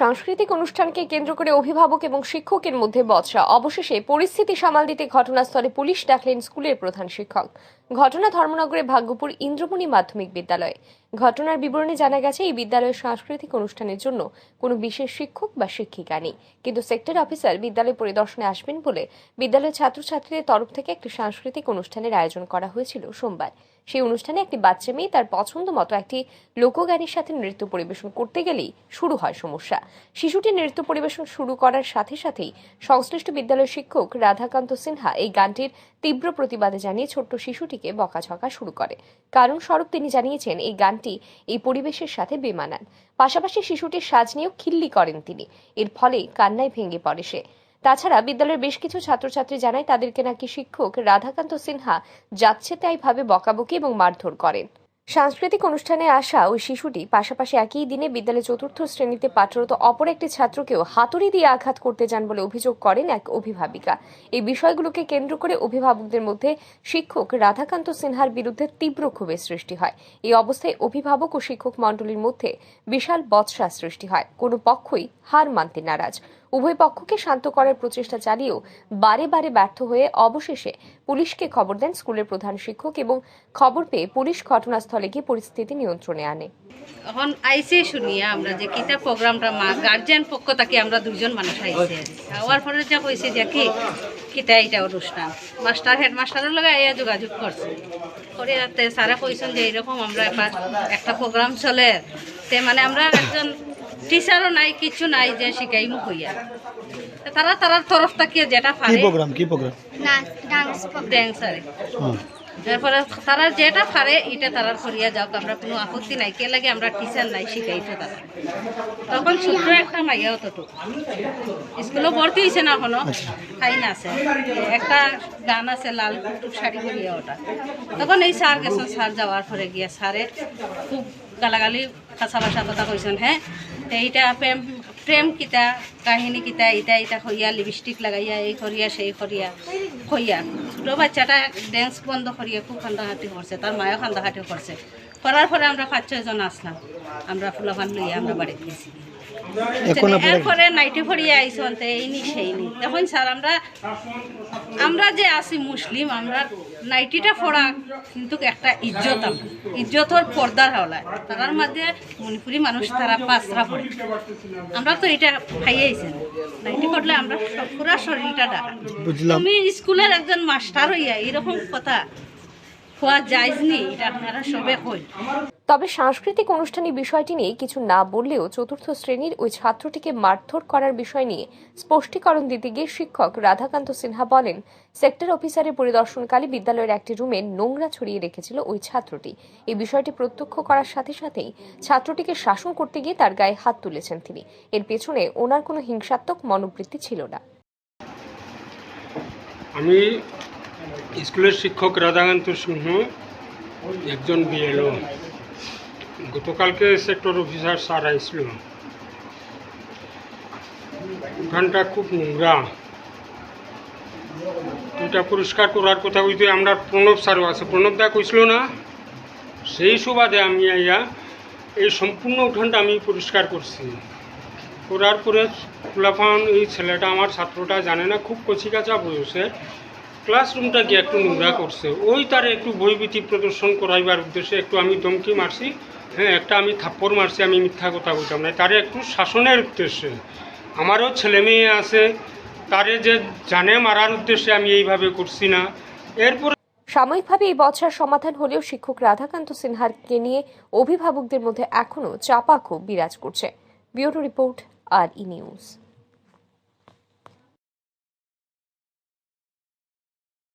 সাংস্কৃতিক অনুষ্ঠানকে কেন্দ্র করে অভিভাবক এবং শিক্ষকের মধ্যে বচসা অবশেষে পরিস্থিতি সামাল দিতে ঘটনাস্থলে পুলিশ ডাকলেন স্কুলের প্রধান শিক্ষক। ঘটনা ধর্মনগরের ভাগ্যপুর ইন্দ্রমণি মাধ্যমিক বিদ্যালয়ে। ঘটনার বিবরণে জানা গেছে, এই বিদ্যালয়ের সাংস্কৃতিক অনুষ্ঠানের জন্য কোনো বিশেষ শিক্ষক বা শিক্ষিকা নেই। কিন্তু সেক্টর অফিসার বিদ্যালয় পরিদর্শনে আসবেন বলে বিদ্যালয়ের ছাত্রছাত্রীদের তরফ থেকে একটি সাংস্কৃতিক অনুষ্ঠানের আয়োজন করা হয়েছিল সোমবার। সেই অনুষ্ঠানে একটি বাচ্চা মেয়ে তার পছন্দ মতো একটি লোকগানের সাথে নৃত্য পরিবেশন করতে গেলেই শুরু হয় সমস্যা। শিশুটি নৃত্য পরিবেশন শুরু করার সাথে সাথেই সংশ্লিষ্ট বিদ্যালয়ের শিক্ষক রাধাকান্ত সিনহা এই গানটির তীব্র প্রতিবাদে জানিয়ে ছোট্ট শিশুটিকে বকাঝকা শুরু করে। কারণ স্বরূপ তিনি জানিয়েছেন, এই গানটি এই পরিবেশের সাথে বেমানান। পাশাপাশি শিশুটির সাজ নিয়েও খিল্লি করেন তিনি। এর ফলে কান্নায় ভেঙে পড়ে সে। তাছাড়া বিদ্যালয়ের বেশ কিছু ছাত্রছাত্রী জানায় তাদেরকে নাকি শিক্ষক রাধাকান্ত সিনহা যাচ্ছে তাই ভাবে বকাবকি এবং মারধর করেন। সাংস্কৃতিক অনুষ্ঠানে আসা ওই শিশুটি পাশাপাশি একই দিনে বিদ্যালয়ে চতুর্থ শ্রেণীতে পাঠরত অপর একটি ছাত্রকেও হাতুড়ি দিয়ে আঘাত করতে যান বলে অভিযোগ করেন এক অভিভাবিকা। এই বিষয়গুলোকে কেন্দ্র করে অভিভাবকদের মধ্যে শিক্ষক রাধাকান্ত সিনহার বিরুদ্ধে তীব্র ক্ষোভের সৃষ্টি হয়। এই অবস্থায় অভিভাবক ও শিক্ষক মণ্ডলীর মধ্যে বিশাল বৎসা সৃষ্টি হয়। কোনো পক্ষই হার মানতে নারাজ। উভয় পক্ষকে শান্ত করার প্রচেষ্টা চালিয়েও বারে বারে ব্যর্থ হয়ে অবশেষে পুলিশকে খবর দেন স্কুলের প্রধান শিক্ষক এবং খবর পেয়ে পুলিশ ঘটনাস্থলে গিয়ে পরিস্থিতি নিয়ন্ত্রণে আনে। এখন আইসে শুনিয়া আমরা যে কিতা প্রোগ্রামটা মা গার্জিয়ান পক্ষ থেকে আমরা দুজন মানুষ আইসে হওয়ার পরে যা কইছে যে কি, কিতা এটা অনুষ্ঠান। মাস্টার হেডমাস্টারের লগে আইয়া যোগাযোগ করছে। করে তে স্যারে কইছেন যে এরকম আমরা একটা প্রোগ্রাম চলে। তে মানে আমরা একজন টিচারও নাই কিছু নাই যে শিখাইমু হইয়া তারা তারার তরফ থেকে যেটা পারে কি পারে? প্রোগ্রাম কি প্রোগ্রাম নাচ ডান্স ড্যান্সারে হ্যাঁ। এরপরে তারা যেটা পারে এটা তারা করিয়া যাওক আমরা কোনো আপত্তি নাই। কে লাগে আমরা টিচার নাই শিখাইতো তারা। তখন ছোট্ট একটা মাইয়াও তো স্কুলে ভর্তি হয়েছে না এখনও ফাইন আছে। একটা গান আছে লাল টুক শাড়ি করিয়া ওটা। তখন এই স্যার গেছেন স্যার যাওয়ার পরে গিয়া স্যারে খুব গালাগালি খাসা বাসা কথা কইছেন হ্যাঁ? তো এইটা প্রেম প্রেম কিতা, কাহিনী কিতা ইটা ইটা হইয়া লিপস্টিক লাগাইয়া, এই করিয়া, সেই করিয়া হইয়া ছোটো বাচ্চাটা ড্যান্স বন্ধ করিয়া খুব কান্দাহাটি করছে, তার মায়ও কান্দাহাটি করছে। করার পরে আমরা পাঁচ ছয়জন আসলাম। আমরা ফুলাফান লইয়া আমরা বাড়িতে গেছি এরপরে নাইটি ফরিয়ে আইসন তে এই নি সেই নি। তখন স্যার আমরা আমরা যে আছি মুসলিম আমরা নাইটিটা ফোড়া কিন্তু একটা ইজ্জত আমরা। ইজ্জতর পর্দার হাওলায়। তার মধ্যে মণিপুরি মানুষ তারা পাঁচরা পড়ে আমরা তো এটা খাইয়েছি নাইটি পড়লে আমরা পুরা শরীরটা ডাকা। তুমি স্কুলের একজন মাস্টার হইয়া এরকম কথা খোয়া যাইজ এটা আপনারা সবে কই। তবে সাংস্কৃতিক অনুষ্ঠানে বিষয়টি নিয়ে কিছু না বললেও চতুর্থ শ্রেণির ওই ছাত্রটিকে মারধর করার বিষয় নিয়ে স্পষ্টীকরণ দিতে গিয়ে শিক্ষক রাধাকান্ত সিনহা বলেন সেক্টর অফিসারের পরিদর্শনকালে বিদ্যালয়ের একটি রুমে নোংরা ছড়িয়ে রেখেছিল ওই ছাত্রটি। এই বিষয়টি প্রত্যক্ষ করার সাথে সাথেই ছাত্রটিকে শাসন করতে গিয়ে তার গায়ে হাত তুলেছেন তিনি। এর পেছনে ওনার কোনো হিংসাত্মক মনোবৃত্তি ছিল না। আমি স্কুলের শিক্ষক রাধাকান্ত সিংহ, একজন বিএলও গতকালকে সেক্টর অফিসার স্যার আইছিল। ওখানটা খুব নোংরা। এটা পরিষ্কার করার কথা কইতে আমরা প্রণব স্যারও আছে। প্রণব দা কইছিল না, সেই সুবাদে আমি আইয়া এই সম্পূর্ণ উঠানটা আমি পরিষ্কার করছি। করার পরে ফুলাফান, এই ছেলেটা আমার ছাত্রটা জানে না, খুব কচিকাচা বয়সে ক্লাসরুমটা গিয়ে একটু নোংরা করছে। ওই তারে একটু বইভীতি প্রদর্শন করাইবার উদ্দেশ্যে একটু আমি ধমকি মারছি। হ্যাঁ একটা আমি থাপ্পড় মারছি, আমি মিথ্যা কথা বলতাম না। তারে একটু শাসনের উদ্দেশ্যে। আমারও ছেলে মেয়ে আছে, তারে যে জানে মারার উদ্দেশ্যে আমি এইভাবে করছি না। এরপর সাময়িকভাবে এই বছর সমাধান হলেও শিক্ষক রাধাকান্ত সিনহারকে নিয়ে অভিভাবকদের মধ্যে এখনও চাপা ক্ষোভ বিরাজ করছে। Bureau report, R E news.